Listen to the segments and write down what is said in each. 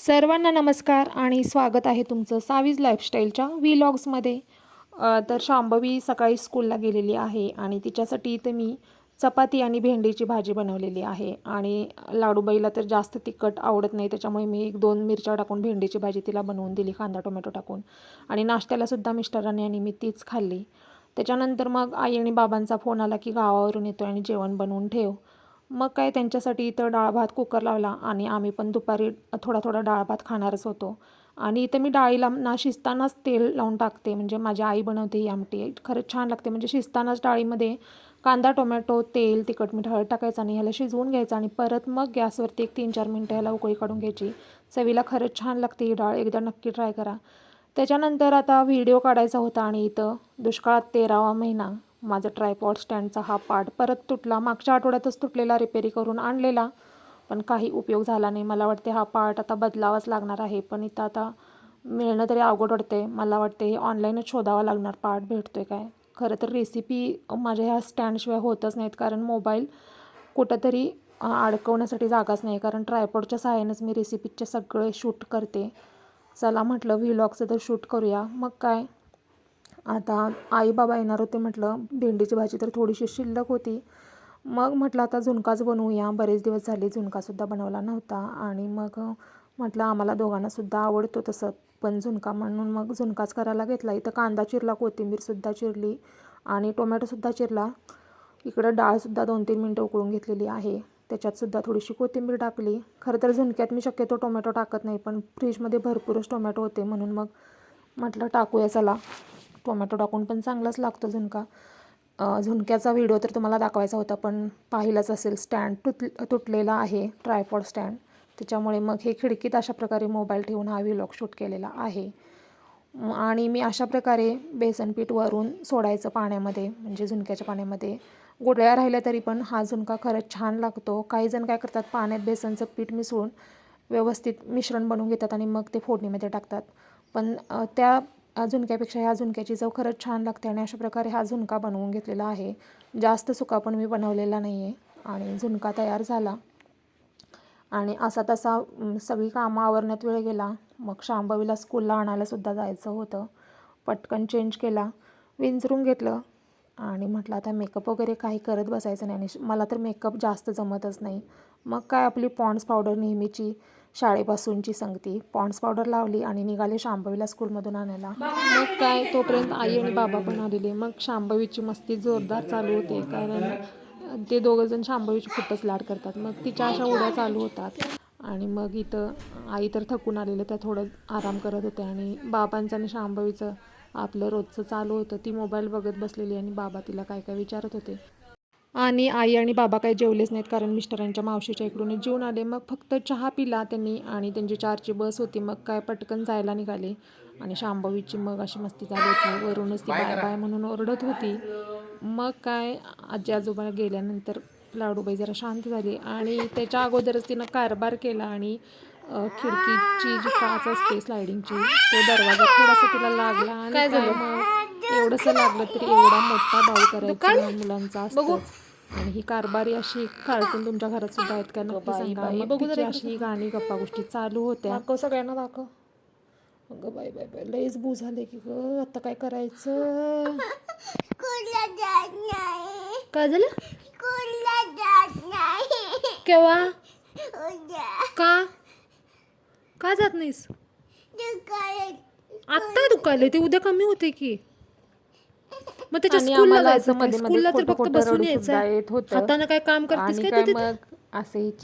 सर्वांना नमस्कार आणि स्वागत आहे तुमचं सावीज लाईफस्टाईलच्या व्हिलॉग्समध्ये तर शांभवी सकाळी स्कूलला गेलेली आहे आणि तिच्यासाठी इथं मी चपाती आणि भेंडीची भाजी बनवलेली आहे. आणि लाडूबाईला तर जास्त तिखट आवडत नाही त्याच्यामुळे मी एक दोन मिरच्या टाकून भेंडीची भाजी तिला बनवून दिली कांदा टोमॅटो टाकून. आणि नाश्त्यालासुद्धा मिस्टरांनी आणि मी तीच खाल्ली. त्याच्यानंतर मग आई आणि बाबांचा फोन आला की गावावरून येतो आणि जेवण बनवून ठेव. मग काय त्यांच्यासाठी इथं डाळ भात कुकर लावला आणि आम्ही पण दुपारी थोडा थोडा डाळ भात खाणारच होतो. आणि इथं मी डाळीला ना शिजतानाच तेल लावून टाकते. म्हणजे माझी आई बनवते ही आमटी. खरंच छान लागते. म्हणजे शिजतानाच डाळीमध्ये कांदा टोमॅटो तेल तिखट मीठ हळद टाकायचं आणि ह्याला शिजवून घ्यायचं आणि परत मग गॅसवरती एक तीन चार मिनटं ह्याला उकळी काढून घ्यायची. चवीला खरंच छान लागते ही डाळ. एकदा नक्की ट्राय करा. त्याच्यानंतर आता व्हिडिओ काढायचा होता आणि इथं दुष्काळात तेरावा महिना. माझा ट्रायपॉड स्टँडचा हा पार्ट परत तुटला. मागच्या आठवड्यातच तुटलेला रिपेरी करून आणलेला पण काही उपयोग झाला नाही. मला वाटते हा पार्ट आता बदलावाच लागणार आहे पण इथं आता मिळणं तरी अवघड वाटते मला वाटते हे ऑनलाईनच शोधावा लागणार. पार्ट भेटतोय काय? खरं तर रेसिपी माझ्या ह्या स्टँडशिवाय होतच नाहीत कारण मोबाईल कुठंतरी अडकवण्यासाठी जागाच नाही. कारण ट्रायपॉडच्या सहाय्यानेच मी रेसिपीचे सगळे शूट करते. चला म्हटलं व्हिलॉगचं तर शूट करूया. मग काय? आता आई बाबा येणार होते म्हटलं भेंडीची भाजी तर थोडीशी शिल्लक होती. मग म्हटलं आता झुणकाच बनवूया. बरेच दिवस झाले झुणकासुद्धा बनवला नव्हता. आणि मग म्हटलं आम्हाला दोघांनासुद्धा आवडतो तसं. पण झुणका म्हणून मग झुणकाच करायला घेतला. इथं कांदा चिरला कोथिंबीरसुद्धा चिरली आणि टोमॅटोसुद्धा चिरला. इकडं डाळसुद्धा दोन तीन मिनटं उकळून घेतलेली आहे. त्याच्यातसुद्धा थोडीशी कोथिंबीर टाकली. खरं तर झुणक्यात मी शक्यतो टोमॅटो टाकत नाही पण फ्रीजमध्ये भरपूरच टोमॅटो होते म्हणून मग म्हटलं टाकूया चला. टोमॅटो टाकून पण चांगलाच लागतो झुणका. झुणक्याचा व्हिडिओ तर तुम्हाला दाखवायचा होता पण पाहिलाच असेल. स्टँड तुट तुटलेला आहे ट्रायपॉड स्टँड त्याच्यामुळे मग हे खिडकीत अशा प्रकारे मोबाईल ठेवून हा व्हिलॉग शूट केलेला आहे. आणि मी अशा प्रकारे बेसन पीठ वरून सोडायचं पाण्यामध्ये म्हणजे झुणक्याच्या पाण्यामध्ये. गोळ्या राहिल्या तरी पण हा झुणका खरंच छान लागतो. काही जण काय करतात पाण्यात बेसनचं पीठ मिसळून व्यवस्थित मिश्रण बनवून घेतात आणि मग ते फोडणीमध्ये टाकतात. पण त्या झुणक्यापेक्षा ह्या झुणक्याची चव खरंच छान लागते आणि अशा प्रकारे हा झुणका बनवून घेतलेला आहे. जास्त सुका पण मी बनवलेला नाही आहे आणि झुणका तयार झाला. आणि असा तसा सगळी कामं आवरण्यात वेळ गेला. मग शांबवीला स्कूलला आणायलासुद्धा जायचं होतं. पटकन चेंज केला. विंचरून घेतलं. आणि म्हटलं आता मेकअप वगैरे काही करत बसायचं नाही आणि मला तर मेकअप जास्त जमतच नाही. मग काय आपली पॉन्ड्स पावडर नेहमीची शाळेपासूनची संगती. पॉन्ड्स पावडर लावली आणि निघाले शांभवीला स्कूलमधून आणायला. मग काय तोपर्यंत आई आणि बाबा पण आलेले. मग शांभवीची मस्ती जोरदार चालू होते कारण ते दोघं जण शांभवीची खूपच लाड करतात. मग तिच्या अशा उड्या चालू होतात. आणि मग इथं आई तर थकून आलेलं त्या थोडं आराम करत होते आणि बाबांचं आणि शांभवीचं आपलं रोजचं चालू होतं ती मोबाईल बघत बसलेली आणि बाबा तिला काय काय विचारत होते. आणि आई आणि बाबा काही जेवलेच नाहीत कारण मिस्टरांच्या मावशीच्या इकडून जेवून आले. मग फक्त चहा पिला त्यांनी आणि त्यांची चारची बस होती. मग काय पटकन जायला निघाले आणि शांभवीची मग अशी मस्ती झाली होती. वरूनच ती बाय बाय म्हणून ओरडत होती. मग काय आजी आजोबा गेल्यानंतर लाडूबाई जरा शांत झाली आणि त्याच्या अगोदरच तिनं कारभार केला आणि खिडकीची जी काच असते स्लायडिंगची तो दरवाजा थोडासा तिला लागला आणि काय मग एवढंसं लागलं तरी एवढा मोठा बाऊ करायचा मुलांचा असतोच. आणि ही कारभारी अशी कार्टून तुमच्या घरात सुद्धा आहेत का? नक्की सांगा. मग तिची अशी गाणी गप्पा गोष्टी चालू होत्या. दाखव सगळ्यांना दाखव. अगं बाय बाय बाय लईच बू झाले की ग. आता काय करायचं? काय झालं? केव्हा? का? का जात नाहीस? आत्ता दुखायले ते उद्या कमी होते की. मग त्याच्या आणि स्कूलला आम्हाला जायचं असं काय? मध्ये मध्ये स्कूलला तर खोटं फक्त खोटं बसून सुद्धा यायचं. येत होतं. हातानं काय काम करतेस आणि काय काय तू तिथं? मग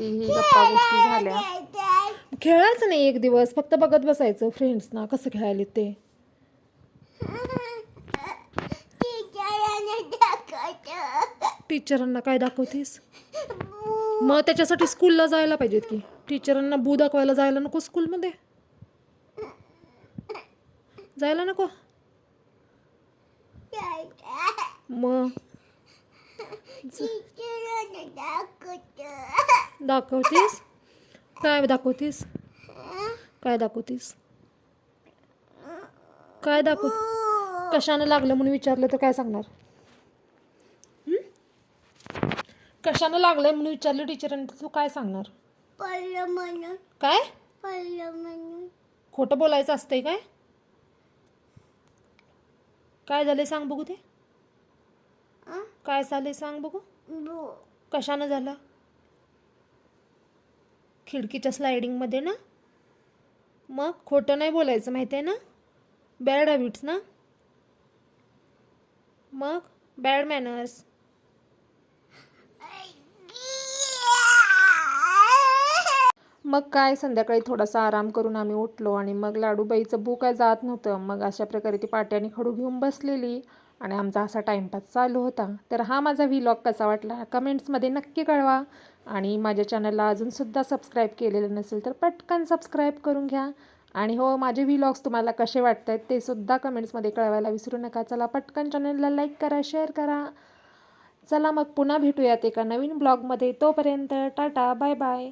ही गप्पा गोष्टी झाल्या. खेळायचं नाही एक दिवस फक्त बघत बसायचं. फ्रेंड्स ना कसं खेळायला ते? टीचरांना काय दाखवतेस? मग त्याच्यासाठी स्कूलला जायला पाहिजेत की? टीचरांना बू दाखवायला जायला नको स्कूलमध्ये जायला नको? मग? दाखवतीस? काय दाखवतीस? काय दाखवतीस? काय दाखव कशानं लागलं म्हणून विचारलं तर काय सांगणार हं? कशानं लागलंय म्हणून विचारलं टीचरांनी तर तू काय सांगणार? पडलं म्हणून. काय? पडलं म्हणून. खोटं बोलायचं असतंय काय? काय झालं सांग बघू ते. आ? काय झाले सांग बघू. बो. कशानं झालं? खिडकीच्या स्लायडिंगमध्ये ना? मग खोटं नाही बोलायचं माहिती आहे ना? बॅड हॅबिट्स ना? मग बॅड मॅनर्स मग काय? संध्याकाळी थोडासा आराम करून आम्ही उठलो आणि मग लाडूबाईचं भूक काय जात नव्हतं. मग अशा प्रकारे ती पाट्याने खडू घेऊन बसलेली आणि आमचा असा टाईमपास चालू होता. तर हा माझा व्हिलॉग कसा वाटला? कमेंट्समध्ये नक्की कळवा आणि माझ्या चॅनलला अजूनसुद्धा सबस्क्राईब केलेलं नसेल तर पटकन सबस्क्राईब करून घ्या. आणि हो माझे व्हिलॉग्स तुम्हाला कसे वाटत आहेत ते सुद्धा कमेंट्समध्ये कळवायला विसरू नका. चला पटकन चॅनलला लाईक करा शेअर करा. चला मग पुन्हा भेटूयात एका नवीन ब्लॉगमध्ये. तोपर्यंत टाटा बाय बाय.